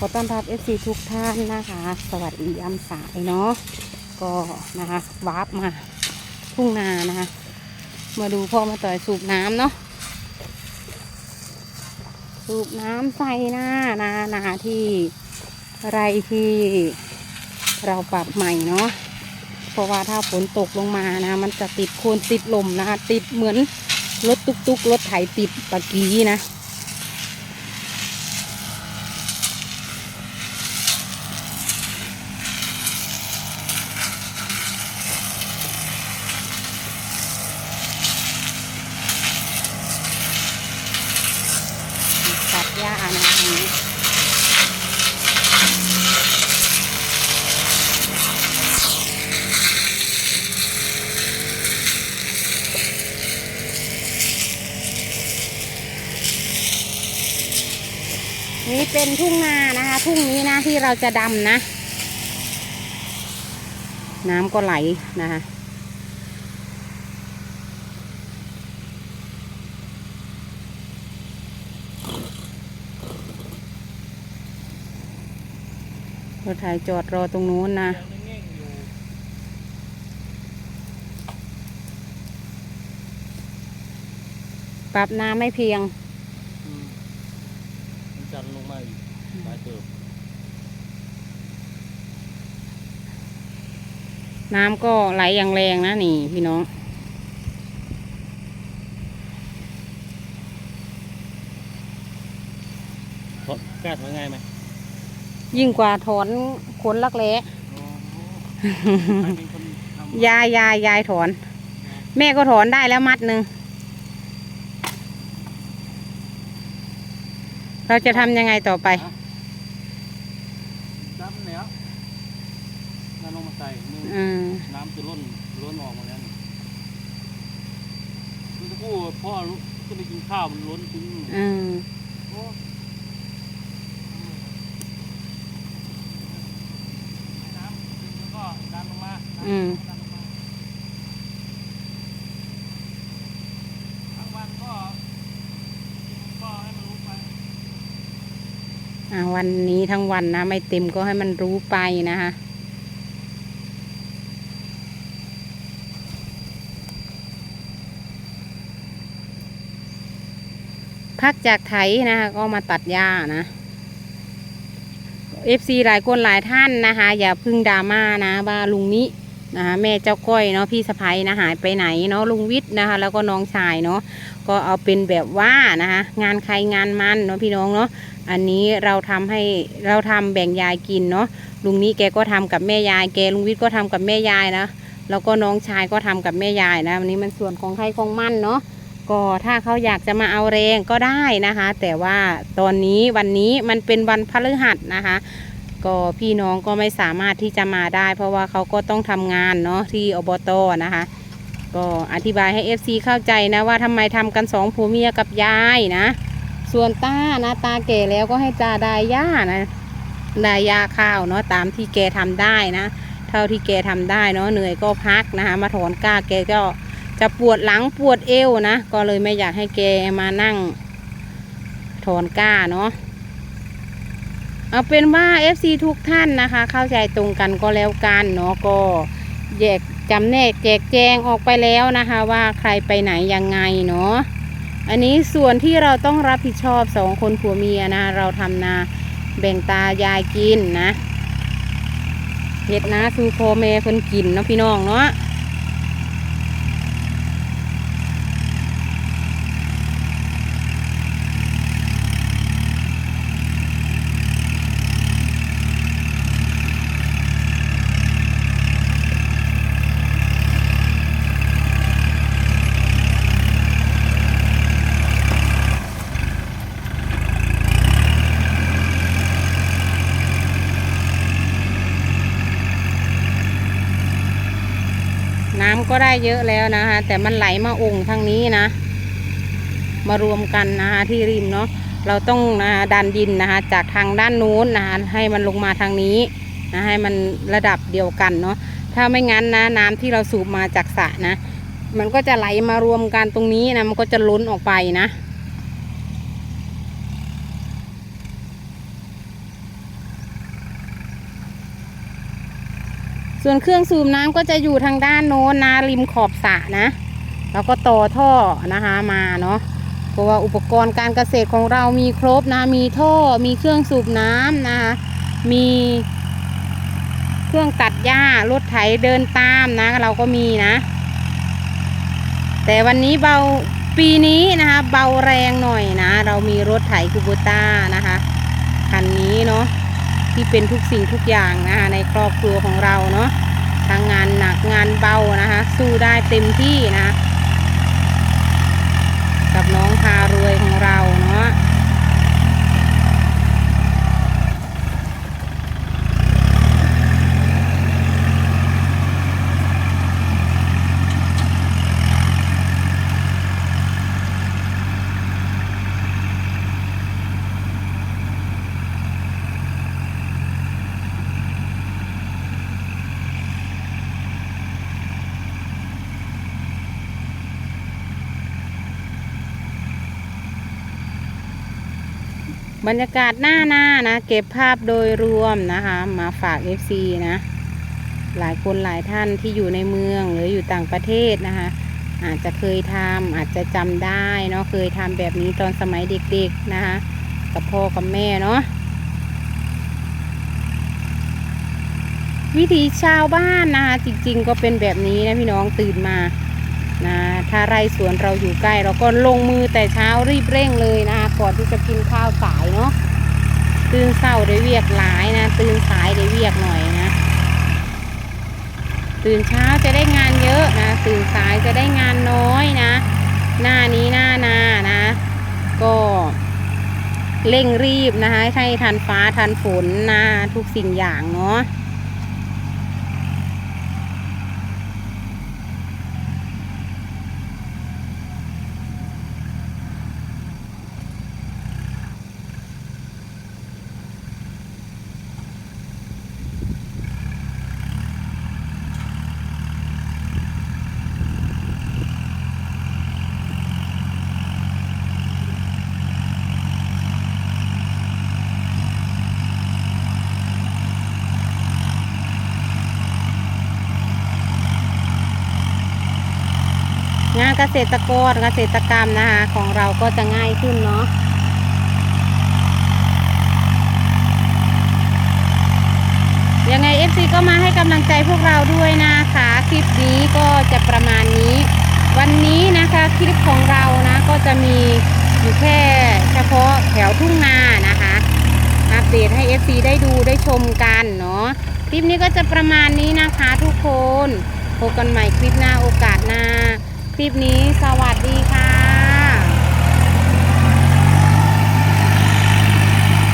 ขอต้อนรับ FC ทุกท่านนะคะ สวัสดียามสายเนาะก็นะคะวาร์ปมาทุ่งนานะคะ มาดูพ่อมาต่อยสูบน้ำเนาะสูบน้ำใส่หน้านานาที่ไรที่เราปรับใหม่เนาะเพราะว่าถ้าฝนตกลงมานะ มันจะติดโคลนติดลมนะคะ ติดเหมือนรถตุกๆรถไถติดตะกี้นะ ตัดหญ้านะคะอันนี้นี่ เป็นทุ่งนานะคะ ทุ่งนี้นะที่เราจะดำนะ น้ำก็ไหลนะคะรถไถจอดรอตรงนู้นนะปรับน้ำไม่เพียง อืมมันจันลงมา อีกหลายเติบน้ำก็ไหลอย่างแรงนะนี่พี่น้อง ถอดกล้าถอยง่ายไหมยิ่งกว่าถอนขนลักแร้อ๋อใครเป็นคนทำยายยายยายถอน แม่ก็ถอนได้แล้วมัดหนึ่งเราจะทำยังไงต่อไปน้ำแล้วน้ำลงมา ใส่นี่อืมน้ำจะล้นล้นออกมาแล้วนี่เมื่อสักครู่พ่อรู้ก็ไปกินข้าวมันล้นทิ้งอืมโอ้น้ำแล้วก็ดันลงมาอืมดันลงมาทั้งวันก็ก็ให้มันรู้ไป อ่าวันนี้ทั้งวันนะ ไม่เต็มก็ให้มันรู้ไปนะคะ พักจากไถนะคะ ก็มาตัดหญ้านะ FC หลายคนหลายท่านนะคะ อย่าพึ่งดราม่านะว่าลุงนี้นะคะแม่เจ้าก้อยเนาะพี่สะพ้ยนะหายไปไหนเนาะลุงวิทย์นะคะ แล้วก็น้องชายเนาะก็เอาเป็นแบบว่านะคะงานใครงานมันเนาะพี่น้องเนาะอันนี้เราทำให้เราทำแบ่งยายกินเนาะลุงนี้แกก็ทำกับแม่ยายแกลุงวิทย์ก็ทำกับแม่ยายนะแล้วก็น้องชายก็ทำกับแม่ยายนะวันนี้มันส่วนของใครของมันเนาะ ก็ถ้าเขาอยากจะมาเอาแรงก็ได้นะคะ แต่ว่าตอนนี้วันนี้มันเป็นวันพฤหัสนะคะ ก็พี่น้องก็ไม่สามารถที่จะมาได้ เพราะว่าเขาก็ต้องทำงานเนาะที่อบตนะคะ ก็อธิบายให้ FC เข้าใจนะว่าทำไมทำกันสองผัวเมียกับยายนะ ส่วนตานะตาแก่แล้วก็ให้ตาได้ย่านะได้ยาข้าวเนาะตามที่แกทำได้นะ เท่าที่แกทำได้เนาะเหนื่อยก็พักนะคะ มาถอนก้าแกก็ จะปวดหลังปวดเอวนะ ก็เลยไม่อยากให้แกมานั่งถอนก้าเนาะเอาเป็นว่า FC ทุกท่านนะคะ เข้าใจตรงกันก็แล้วกันเนาะก็แยกจำแนกแจกแจงออกไปแล้วนะคะ ว่าใครไปไหนยังไงเนาะอันนี้ส่วนที่เราต้องรับผิดชอบสองคนผัวเมียนะ เราทำนาแบ่งตายายกินนะเห็ดนะสู่พ่อแม่เพิ่นกินเนาะพี่น้องเนาะ ก็ได้เยอะแล้วนะคะ แต่มันไหลมาองค์ทางนี้นะ มารวมกันนะคะที่ริมเนาะเราต้องนะดันดินนะคะจากทางด้านนู้นนะคะให้มันลงมาทางนี้นะให้มันระดับเดียวกันเนาะถ้าไม่งั้นนะน้ำที่เราสูบมาจากสระนะ มันก็จะไหลมารวมกันตรงนี้นะมันก็จะล้นออกไปนะ ส่วนเครื่องสูบน้ำก็จะอยู่ทางด้านโน้นนะริมขอบสระนะ แล้วก็ต่อท่อนะคะมาเนาะเพราะว่าอุปกรณ์การเกษตรของเรามีครบนะมีท่อมีเครื่องสูบน้ำนะคะมีเครื่องตัดหญ้ารถไถเดินตามนะ เราก็มีนะ แต่วันนี้เบาปีนี้นะคะเบาแรงหน่อยนะ เรามีรถไถคูโบต้านะคะคันนี้เนาะ ที่เป็นทุกสิ่งทุกอย่างนะคะในครอบครัวของเราเนาะทั้งงานหนักงานเบานะคะ สู้ได้เต็มที่นะคะน้องพารวยของเราเนาะ บรรยากาศหน้าหน้านะ เก็บภาพโดยรวมนะคะ มาฝาก FC นะ หลายคนหลายท่านที่อยู่ในเมืองหรืออยู่ต่างประเทศนะคะ อาจจะเคยทำอาจจะจำได้เนาะเคยทำแบบนี้ตอนสมัยเด็กๆนะคะ กับพ่อกับแม่เนาะวิถีชาวบ้านนะคะจริงๆก็เป็นแบบนี้นะพี่น้องตื่นมา นะถ้าไร่สวนเราอยู่ใกล้ เราก็ลงมือแต่เช้ารีบเร่งเลยนะคะก่อนที่จะกินข้าวสายเนาะตื่นเศร้าได้เวียกหลายนะตื่นสายได้เวียกหน่อยนะ ตื่นเช้าจะได้งานเยอะนะตื่นสายจะได้งานน้อยนะ หน้านี้หน้านานะ ก็เร่งรีบนะคะให้ทันฟ้าทันฝนนะทุกสิ่งอย่างเนาะ เกษตรกรเกษตรกรรมนะคะของเราก็จะง่ายขึ้นเนาะยังไง FC ก็มาให้กำลังใจพวกเราด้วยนะคะ คลิปนี้ก็จะประมาณนี้ วันนี้นะคะคลิปของเรานะก็จะมีอยู่แค่เฉพาะแถวทุ่งนานะคะอัปเดตให้ FC ได้ดูได้ชมกันเนาะคลิปนี้ก็จะประมาณนี้นะคะทุกคนพบกันใหม่คลิปหน้าโอกาสหน้า คลิปนี้สวัสดี